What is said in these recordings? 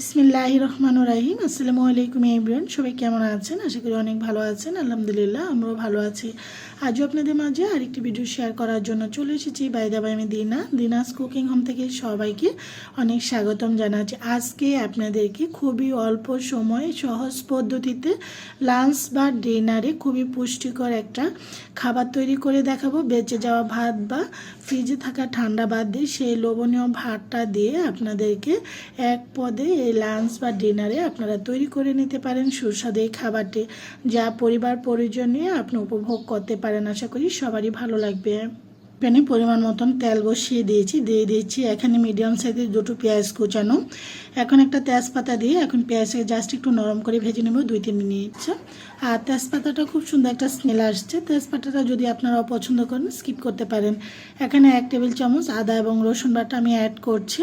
বিসমিল্লাহ রহমান রাহিম। আসসালামু আলাইকুম এভরিওয়ান সবাই কেমন আছেন? আশা করি অনেক ভালো আছেন। আলহামদুলিল্লাহ, আমরাও ভালো আছি। আজও আপনাদের মাঝে আরেকটি ভিডিও শেয়ার করার জন্য চলে এসেছি বাইদা বাই আমি দিনা। দিনাস কুকিং হোম থেকে সবাইকে অনেক স্বাগতম জানাচ্ছি। আজকে আপনাদেরকে খুবই অল্প সময়ে সহজ পদ্ধতিতে লাঞ্চ বা ডিনারে খুবই পুষ্টিকর একটা খাবার তৈরি করে দেখাবো। বেঁচে যাওয়া ভাত বা ফ্রিজে থাকা ঠান্ডা ভাত দিয়ে সেই লোভনীয় ভাতটা দিয়ে আপনাদেরকে এক পদে এই লাঞ্চ বা ডিনারে আপনারা তৈরি করে নিতে পারেন সুস্বাদু এই খাবারটি, যা পরিবার পরিজন নিয়ে আপনি উপভোগ করতে পারেন। আশা করি সবারই ভালো লাগবে। প্যানে পরিমাণ মতন তেল বসিয়ে দিয়েছি। দিয়ে দিয়েছি এখানে মিডিয়াম সাইজের দুটো পেঁয়াজ কুচানো। এখন একটা তেজপাতা দিয়ে এখন পেঁয়াজকে জাস্ট একটু নরম করে ভেজে নেব দুই তিন মিনিট। আর তেজপাতাটা খুব সুন্দর একটা স্মেল আসছে। তেজপাতাটা যদি আপনারা অপছন্দ করেন স্কিপ করতে পারেন। এখানে এক টেবিল চামচ আদা এবং রসুন বাটা আমি অ্যাড করছি।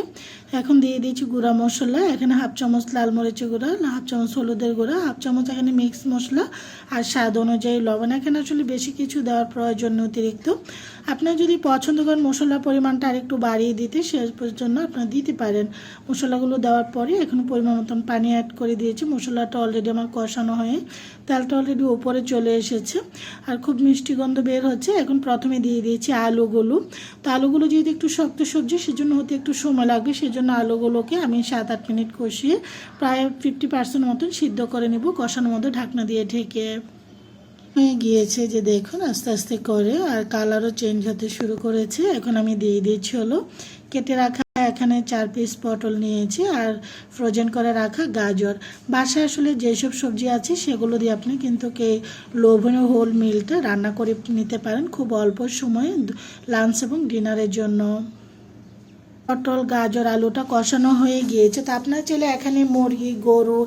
এখন দিয়ে দিয়েছি গুঁড়া মশলা। এখানে হাফ চামচ লাল মরিচের গুঁড়া হাফ চামচ হলুদের গুঁড়া হাফ চামচ এখানে মিক্স মশলা আর স্বাদ অনুযায়ী লবণ। এখানে আসলে বেশি কিছু দেওয়ার প্রয়োজন অতিরিক্ত। আপনার যদি পছন্দ করেন মশলার পরিমাণটা আরেকটু বাড়িয়ে দিতে, সে জন্য আপনারা দিতে পারেন। মশলাগুলো দেওয়ার পরে এখন পরিমাণ মতন পানি অ্যাড করে দিয়েছি। মশলাটা অলরেডি আমার কষানো হয়ে তেলটা অলরেডি ওপরে চলে এসেছে। আর খুব মিষ্টি গন্ধ বের হচ্ছে। এখন প্রথমে দিয়ে দিয়েছি আলুগুলো। তো আলুগুলো যেহেতু একটু শক্ত সবজি, সেজন্য হতে একটু সময় লাগবে। সেজন্য আলুগুলোকে আমি সাত আট মিনিট কষিয়ে প্রায় ফিফটি পার্সেন্ট মতন সিদ্ধ করে নেব। কষানোর মধ্যে ঢাকনা দিয়ে ঢেকে। হয়ে গিয়েছে যে দেখুন, আস্তে আস্তে করে আর কালারও চেঞ্জ হতে শুরু করেছে। এখন আমি দিয়ে দিয়েছি হলো কেটে রাখা এখানে চার পিস পটল নিয়েছি আর ফ্রোজেন করে রাখা গাজর। বাসায় আসলে যেসব সবজি আছে সেগুলো দিয়ে আপনি কিন্তু কে লোভনীয় হোল মিলটা রান্না করে নিতে পারেন খুব অল্প সময়ে লাঞ্চ এবং ডিনারের জন্য। পটল, গাজর, আলুটা কষানো হয়ে গিয়েছে। তো আপনার ছেলে এখানে মুরগি, গরু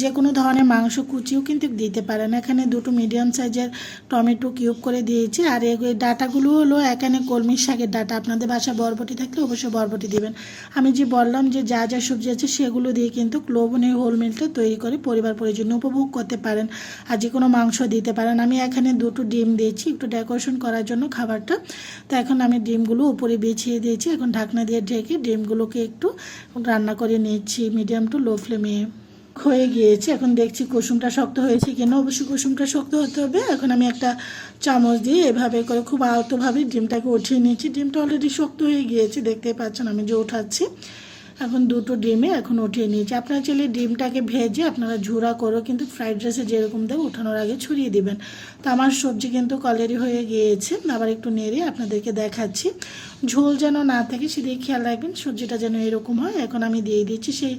যে কোনো ধরনের মাংস, কুচিও কিন্তু দিতে পারেন এখানে দুটো মিডিয়াম সাইজের টমেটো কিউব করে দিয়েছি। আর এই ডাটাগুলো হলো এখানে কলমি শাকের ডাটা। আপনাদের বাসায় বরবটি থাকলে অবশ্যই বরবটি দিবেন। আমি যে বললাম যে যা যা সবজি আছে সেগুলো দিয়ে কিন্তু লোভনীয় হোল মিলটা তৈরি করে পরিবার পরিজন উপভোগ করতে পারেন আর যে কোনো মাংস দিতে পারেন। আমি এখানে দুটো ডিম দিয়েছি একটু ডেকোরেশন করার জন্য খাবারটা। তো এখন আমি ডিমগুলো উপরে বিছিয়ে দিয়েছি। এখন ঢাকনা দিয়ে ঢেকে রেখে ডিমগুলোকে একটু রান্না করে নিচ্ছি। মিডিয়াম টু লো ফ্লেমে হয়ে গিয়েছে। এখন দেখছি কুসুমটা শক্ত হয়েছে কিনা। অবশ্যই কুসুমটা শক্ত হতে হবে। এখন আমি একটা চামচ দিয়ে এভাবে করে খুব আহতভাবে ডিমটাকে উঠিয়ে নিয়েছি ডিমটা অলরেডি শক্ত হয়ে গিয়েছে। দেখতে পাচ্ছেন আমি যে উঠাচ্ছি। এখন দুটো ডিমে এখন উঠিয়ে নিয়েছি। আপনারা চাইলে ডিমটাকে ভেজে আপনারা ঝুরা করো কিন্তু ফ্রাইড রাইসে যেরকম দেয় উঠানোর আগে ছড়িয়ে দিবেন। তো আমার সবজি কিন্তু কলেরি হয়ে গিয়েছে। আবার একটু নেড়ে আপনাদেরকে দেখাচ্ছি। ঝোল যেন না থাকে সেদিকে খেয়াল রাখবেন, সবজিটা যেন এরকম হয়। এখন আমি দিয়ে দিচ্ছি সেই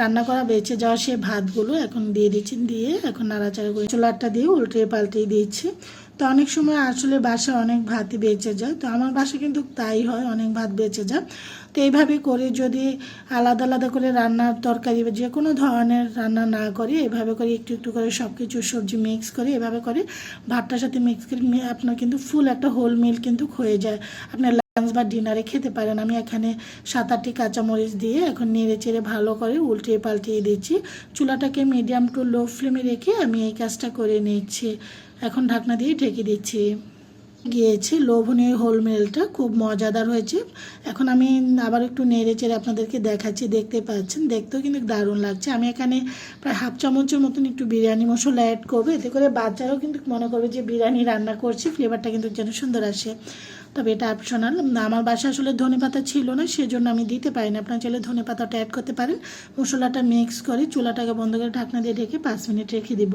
রান্না করা বেঁচে যাওয়া সেই ভাতগুলো। এখন দিয়ে দিচ্ছি, দিয়ে এখন নাড়াচাড়া করে চোলারটা দিয়ে উল্টে পাল্টে দিচ্ছি। তো অনেক সময় আসলে বাসা অনেক ভাতই বেঁচে যায়। তো আমার বাসা কিন্তু তাই হয়, অনেক ভাত বেঁচে যায়। তো এইভাবে করে যদি আলাদা আলাদা করে রান্নার তরকারি বা যে কোনো ধরনের রান্না না করে, এভাবে করে একটু একটু করে সব কিছু সবজি মিক্স করে, এভাবে করে ভাতটার সাথে মিক্স করে, আপনার কিন্তু ফুল একটা হোল মিল কিন্তু হয়ে যায়। আপনার লাঞ্চ বা ডিনারে খেতে পারেন। আমি এখানে সাত আটটি কাঁচামরিচ দিয়ে এখন নেড়ে চেড়ে ভালো করে উল্টে পাল্টিয়ে দিচ্ছি। চুলাটাকে মিডিয়াম টু লো ফ্লেমে রেখে আমি এই কাজটা করে নিচ্ছি। এখন ঢাকনা দিয়ে ঢেকে দিচ্ছি। গিয়েছে। লোভনীয় হোলমেলটা খুব মজাদার হয়েছে। এখন আমি আবার একটু নেড়ে চেড়ে আপনাদেরকে দেখাচ্ছি, দেখতে পাচ্ছেন। দেখতেও কিন্তু দারুণ লাগছে। আমি এখানে প্রায় হাফ চামচের মতন একটু বিরিয়ানি মশলা অ্যাড করব। এতে করে বাচ্চারাও কিন্তু মনে করবে যে বিরিয়ানি রান্না করছি ফ্লেভারটা কিন্তু যেন সুন্দর আসে। তবে এটা অপশনাল আমার বাসা আসলে ধনে পাতা ছিল না, সেজন্য আমি দিতে পারিনি। আপনার চাইলে ধনে পাতাটা অ্যাড করতে পারেন। মশলাটা মিক্স করে চুলাটাকে বন্ধ করে ঢাকনা দিয়ে ঢেকে পাঁচ মিনিট রেখে দিব।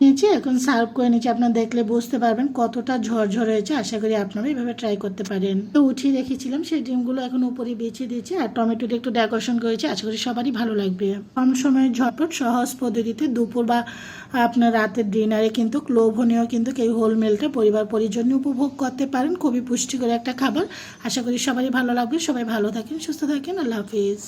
নিয়েছি এখন সার্ভ করে নিচ্ছি আপনার দেখলে বুঝতে পারবেন কতটা ঝরঝর হয়েছে। আশা করি আপনারা এইভাবে ট্রাই করতে পারেন। তো উঠিয়ে রেখেছিলাম, সেই ডিমগুলো এখন উপরে বেছে দিয়েছি আর টমেটোটা একটু ডেকোরেশন করেছি। আশা করি সবারই ভালো লাগবে। কম সময়ে ঝটপট সহজ পদ্ধতিতে দুপুর বা, আপনার রাতের ডিনারে কিন্তু লোভনীয় কিন্তু এই হোল মেলটা পরিবার পরিজন উপভোগ করতে পারেন। খুবই পুষ্টিকর একটা খাবার। আশা করি সবারই ভালো লাগবে। সবাই ভালো থাকেন, সুস্থ থাকেন। আল্লাহ হাফিজ।